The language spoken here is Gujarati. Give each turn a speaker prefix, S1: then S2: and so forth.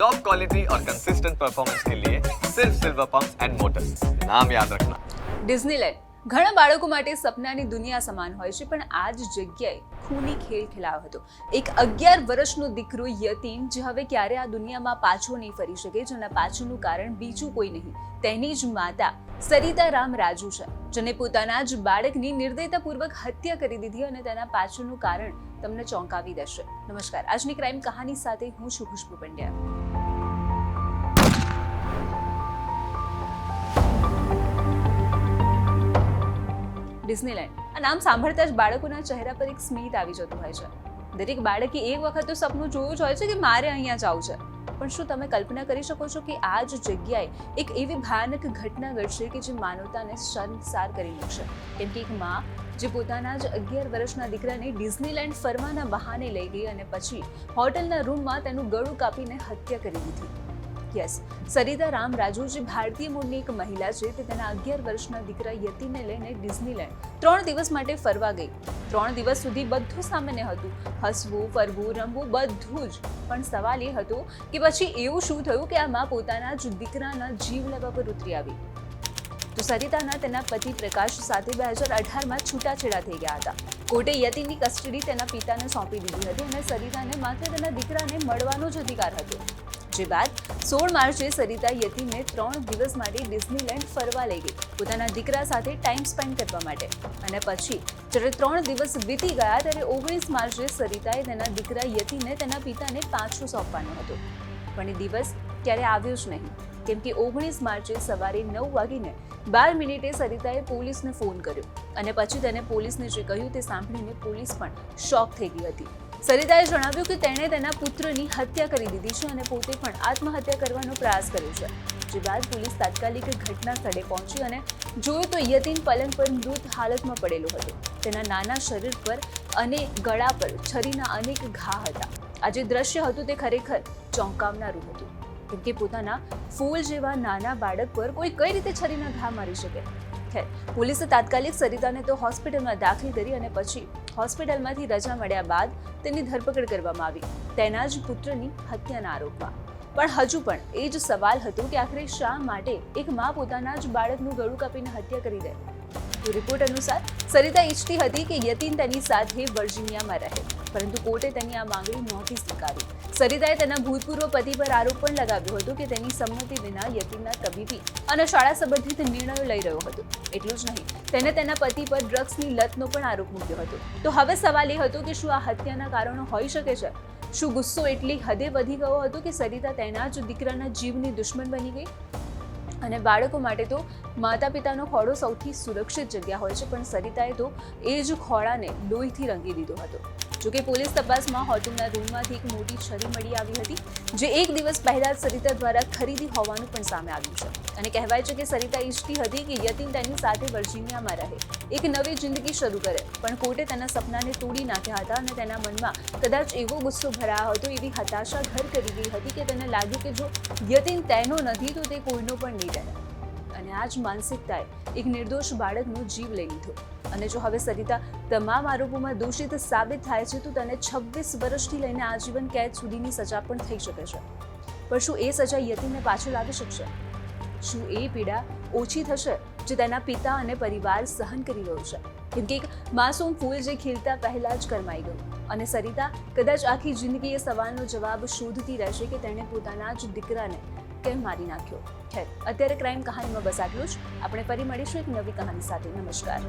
S1: टॉप क्वालिटी और कंसिस्टेंट परफॉर्मेंस के लिए सिर्फ सिल्वर पंप एंड मोटर्स नाम याद रखना
S2: ડિઝનીલેન્ડ ઘણા બાળકો માટે સપનાની દુનિયા સમાન હોય છે પણ આ જ જગ્યાએ ખૂની ખેલ ખેલાયો હતો એક અગિયાર વર્ષનો દીકરો યતીમ જે હવે ક્યારે આ દુનિયામાં પાછો નહીં ફરી શકે જેના પાછળનું કારણ બીજું કોઈ નહીં તેની જ માતા સરિતા રામ રાજુ છે જેને પોતાના જ બાળકની નિર્દયતાપૂર્વક હત્યા કરી દીધી અને તેના પાછળનું કારણ તમને ચોંકાવી દેશે નમસ્કાર આજની ક્રાઇમ કહાની સાથે હું છું ખુશ્બુ પંડ્યા ડિઝનીલેન્ડ. આ નામ સાંભળતા જ બાળકોના ચહેરા પર એક સ્મિત આવી જતું હોય છે. દરેક બાળકે એક વખત તો સપનું જોયું જ હોય છે કે મારે અહીંયા જવું છે. પણ શું તમે કલ્પના કરી શકો છો કે આ જ જગ્યાએ એક એવી ભયાનક ઘટના ઘટશે કે જે માનવતાને શરમસાર કરી મૂકશે? કેમ કે એક માં જે પોતાના જ અગિયાર વર્ષના દીકરાને ડિઝનીલેન્ડ ફરવાના બહાને લઈ ગઈ અને પછી હોટલના રૂમમાં તેનું ગળું કાપીને હત્યા કરી દીધી. યસ. સરિતા રામ રાજુ જે ભારતીય મૂળની એક મહિલા છે તે તેના અગિયાર વર્ષના દીકરા યતિને લઈને ડિઝનીલેન્ડ ત્રણ દિવસ માટે ફરવા ગઈ. ત્રણ દિવસ સુધી બધું સામાન્ય હતું. હસવું, ફરવું, રમવું બધું જ. પણ સવાલ એ હતો કે પછી એવું શું થયું કે આ માં પોતાના જ દીકરાના જીવ લેવા પર ઉતરી આવી? તો સરિતાના તેના પતિ પ્રકાશ સાથે બે હજાર અઢારમાં છૂટાછેડા થઈ ગયા હતા. કોર્ટે યતિની કસ્ટડી તેના પિતાને સોંપી દીધી હતી અને સરિતાને માત્ર તેના દીકરાને મળવાનો જ અધિકાર હતો. જે બાદ સોળ માર્ચે સરિતા યતિને ત્રણ દિવસ માટે ડિઝનીલેન્ડ ફરવા લઈ ગઈ. પોતાના દીકરા સાથે ટાઈમ સ્પેન્ડ કરવા માટે. અને પછી, જ્યારે ત્રણ દિવસ વીતી ગયા, ત્યારે ઓગણીસ માર્ચે સરિતાએ તેના દીકરા યતીને તેના પિતાને પાછું સોંપવાનો હતો. પણ એ દિવસ ક્યારે આવ્યો જ નહીં. કેમ કે ઓગણીસ માર્ચે સવારે નવ વાગીને બાર મિનિટે સરિતાએ પોલીસને ફોન કર્યો. અને પછી તેને પોલીસને જે કહ્યું તે સાંભળીને પોલીસ પણ શોક થઈ ગઈ હતી. સરિતાએ જણાવ્યું કે તેણે તેના પુત્રની હત્યા કરી દીધી છે અને પોતે પણ આત્મહત્યા કરવાનો પ્રયાસ કર્યો છે. જે બાદ પોલીસ તાત્કાલિક ઘટના સ્થળે પહોંચી અને જોયું તો યતીન પલંગ પર મૃત હાલતમાં પડેલો હતો. તેના નાના શરીર પર અને ગળા પર છરીના અનેક ઘા હતા. આ જે દ્રશ્ય હતું તે ખરેખર ચોંકાવનારું હતું. કેમ કે પોતાના ફૂલ જેવા નાના બાળક પર કોઈ કઈ રીતે છરીના ઘા મારી શકે? ખેર પોલીસે તાત્કાલિક સરિતાને તો હોસ્પિટલમાં દાખલ કરી અને પછી હોસ્પિટલમાંથી રજા મળ્યા બાદ તેની ધરપકડ કરવામાં આવી. તેના જ પુત્રની હત્યાના આરોપમાં. પણ હજુ પણ એ જ સવાલ હતો કે આખરે શા માટે એક મા પોતાના જ બાળકનું ગળું કાપીને હત્યા કરી દે? રિપોર્ટ અનુસાર સરિતા ઈચ્છતી હતી કે યતીન તેની સાથે વર્જિનિયામાં રહે, પરંતુ કોર્ટે તેની આ માંગણી નહોતી સ્વીકારી. સરિતાએ તેના ભૂતપૂર્વ પતિ પર આરોપ પણ લગાવ્યો હતો કે તેની સંમતિ વિના યતીનના તબીબી અને શાળા સંબંધિત નિર્ણયો લઈ રહ્યો હતો. એટલું જ નહીં, તેને તેના પતિ પર ડ્રગ્સની લતનો પણ આરોપ મૂક્યો હતો. તો હવે સવાલ એ હતો કે શું આ હત્યાના કારણો હોઈ શકે છે? શું ગુસ્સો એટલી હદે વધી ગયો હતો કે સરિતા તેના જ દીકરાના જીવની દુશ્મન બની ગઈ? અને બાળકો માટે તો માતા પિતાનો ખોળો સૌથી સુરક્ષિત જગ્યા હોય છે, પણ સરિતાએ તો એ જ ખોળાને લોહીથી રંગી દીધો હતો. જોકે પોલીસ તપાસમાં હોટલના રૂમમાંથી એક મોટી છરી મળી આવી હતી, જે એક દિવસ પહેલા જ સરિતા દ્વારા ખરીદી હોવાનું પણ સામે આવ્યું છે. અને કહેવાય છે કે સરિતા ઈચ્છતી હતી કે યતિન તેની સાથે વર્જિનિયામાં રહે. એક નવી જિંદગી શરૂ કરે, પણ કોર્ટે તેના સપનાને તોડી નાખ્યા હતા અને તેના મનમાં કદાચ એવો ગુસ્સો ભરાયો હતો, એવી હતાશા ઘર કરી ગઈ હતી કે તેને લાગ્યું કે જો યતિન તેનો નથી, તો તે કોઈનો પણ નહીં રહે. અને આ જ માનસિકતાએ એક નિર્દોષ બાળકનો જીવ લઈ લીધો. અને જો હવે સરિતા તમામ આરોપોમાં દોષિત સાબિત થાય છે, તો તેને છવ્વીસ વર્ષથી લઈને આજીવન કેદ સુધીની સજા પણ થઈ શકે છે. પણ શું એ સજા યતીને પાછળ લાવી શકશે? શું એ પીડા ઓછી થશે જે તેના પિતા અને પરિવાર સહન કરી રહ્યો છે? કેમ કે એક માસૂમ ફૂલ જે ખીલતા પહેલા જ કરમાઈ ગયું. અને સરિતા કદાચ આખી જિંદગી એ સવાલનો જવાબ શોધતી રહેશે કે તેણે પોતાના જ દીકરાને કેમ મારી નાખ્યો? ખેર અત્યારે ક્રાઇમ કહાનીમાં બસ આટલું જ. આપણે ફરી મળીશું એક નવી કહાની સાથે. નમસ્કાર.